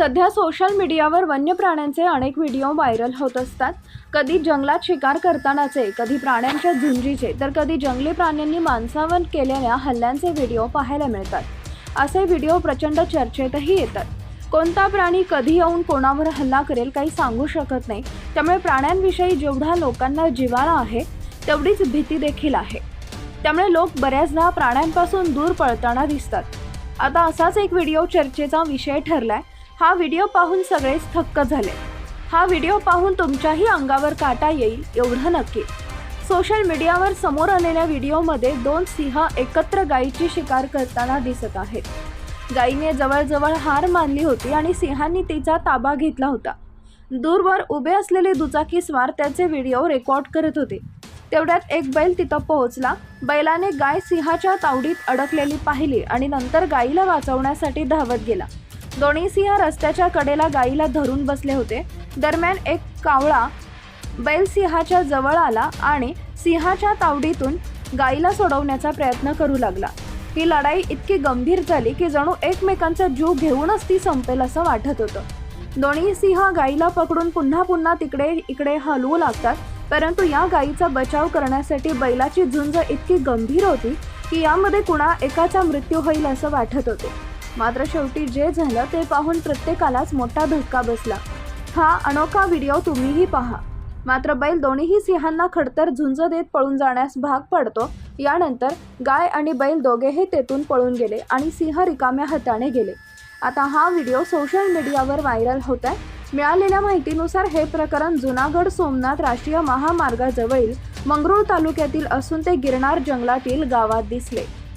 सध्या सोशल मीडियावर वन्य प्राण्यांचे अनेक व्हिडिओ व्हायरल होत असतात. कधी जंगलात शिकार करतानाचे कधी प्राण्यांच्या झुंजीचे तर कधी जंगली प्राण्यांनी माणसावर केलेल्या हल्ल्यांचे व्हिडिओ पाहायला मिळतात. असे व्हिडिओ प्रचंड चर्चेतही येतात. कोणता प्राणी कधी येऊन कोणावर हल्ला करेल काही सांगू शकत नाही. त्यामुळे प्राण्यांविषयी जेवढा लोकांना जिवाळा आहे तेवढीच भीती देखील आहे. त्यामुळे लोक बऱ्याचदा प्राण्यांपासून दूर पळताना दिसतात. आता असाच एक व्हिडिओ चर्चेचा विषय ठरलाय. हा व्हिडिओ पाहून सगळेच थक्क झाले. हा व्हिडिओ पाहून तुमच्याही अंगावर काटा येईल एवढं नक्की. सोशल मीडियावर समोर आलेल्या व्हिडिओमध्ये दोन सिंह एकत्र गायीची शिकार करताना दिसत आहेत. गायीने जवळजवळ हार मानली होती आणि सिंहांनी तिचा ताबा घेतला होता. दूरवर उभे असलेले दुचाकीस्वार त्याचे व्हिडिओ रेकॉर्ड करत होते. तेवढ्यात एक बैल तिथं पोहोचला. बैलाने गाय सिंहाच्या तावडीत अडकलेली पाहिली आणि नंतर गायीला वाचवण्यासाठी धावत गेला. दोन्ही सिंह रस्त्याच्या कडेला गायीला धरून बसले होते. दरम्यान एक कावळा बैल सिंहाच्या जवळ आला आणि सिंहाच्या तावडीतून गायीला सोडवण्याचा प्रयत्न करू लागला. ही लढाई इतकी गंभीर झाली की जणू एकमेकांचा जीव घेऊनच ती संपेल असं वाटत होतं. दोन्ही सिंह गायीला पकडून पुन्हा पुन्हा तिकडे इकडे हलवू लागतात परंतु या गायीचा बचाव करण्यासाठी बैलाची झुंज इतकी गंभीर होती की यामध्ये कुणा एकाचा मृत्यू होईल असं वाटत होते. मात्र शेवटी जे झालं ते पाहून प्रत्येकालाच मोठा धक्का बसला. हा अनोखा व्हिडिओ तुम्हीही पहा. मात्र बैल दोन्हीही सिंहांना खडतर झुंज देत पळून जाण्यास भाग पडतो. यानंतर गाय आणि बैल दोघेही तेथून पळून गेले आणि सिंह रिकाम्या हाताने गेले. आता हा व्हिडिओ सोशल मीडियावर व्हायरल होत आहे मिळालेल्या माहितीनुसार हे प्रकरण जुनागड सोमनाथ राष्ट्रीय महामार्गाजवळील मंगरूळ तालुक्यातील असून ते गिरनार जंगलातील गावात दिसले.